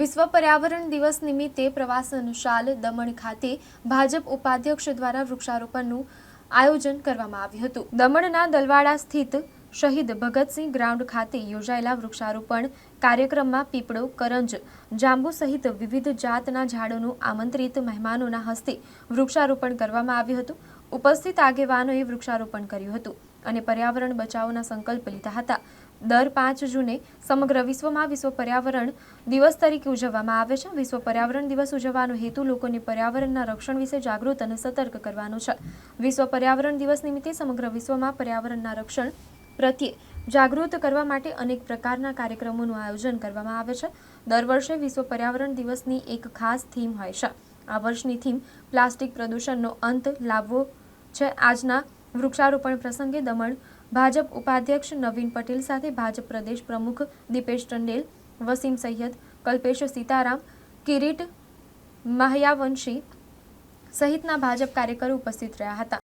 વિશ્વ પર્યાવરણ દિવસ નિમિત્તે પ્રવાસ અનુશાલ દમણ ખાતે ભાજપ ઉપાધ્યક્ષ દ્વારા વૃક્ષારોપણનું આયોજન કરવામાં આવ્યું હતું. દમણના દલવાડા સ્થિત શહીદ ભગતસિંહ ગ્રાઉન્ડ ખાતે યોજાયેલા વૃક્ષારોપણ કાર્યક્રમમાં પીપળો, કરંજ, જાંબુ સહિત વિવિધ જાતના ઝાડોનું આમંત્રિત મહેમાનોના હસ્તે વૃક્ષારોપણ કરવામાં આવ્યું હતું. ઉપસ્થિત આગેવાનોએ વૃક્ષારોપણ કર્યું હતું અને પર્યાવરણ બચાવોના સંકલ્પ લીધા હતા. દર પાંચ જૂને સમગ્ર વિશ્વમાં વિશ્વ પર્યાવરણ દિવસ તરીકે ઉજવવામાં આવે છે. વિશ્વ પર્યાવરણ દિવસ ઉજવવાનો હેતુ લોકોને પર્યાવરણના રક્ષણ વિશે જાગૃત અને સતર્ક કરવાનો છે. વિશ્વ પર્યાવરણ દિવસ નિમિત્તે સમગ્ર વિશ્વમાં પર્યાવરણના રક્ષણ પ્રત્યે જાગૃત કરવા માટે અનેક પ્રકારના કાર્યક્રમોનું આયોજન કરવામાં આવે છે. દર વર્ષે વિશ્વ પર્યાવરણ દિવસની એક ખાસ થીમ હોય છે. આ વર્ષની થીમ પ્લાસ્ટિક પ્રદૂષણનો અંત લાવવો છે. આજના વૃક્ષારોપણ પ્રસંગે દમણ ભાજપ ઉપાધ્યક્ષ નવીન પટેલ સાથે ભાજપ પ્રદેશ પ્રમુખ દીપેશ ટંડેલ, વસીમ સૈયદ કલ્પેશ સીતારામ, કિરીટ માહયાવંશી સહિતના ભાજપ કાર્યકરો ઉપસ્થિત રહ્યા હતા.